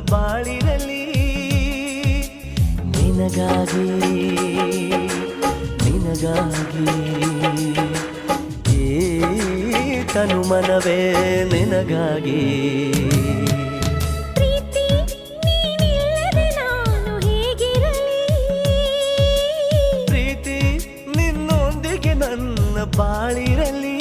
ಬಾಳಿರಲಿ ನಿನಗಾಗಿ ನಿನಗಾಗಿ ಏ ತನುಮನವೇ ನಿನಗಾಗಿ. ಪ್ರೀತಿ ನಿನ್ನೊಂದಿಗೆ ನನ್ನ ಬಾಳಿರಲಿ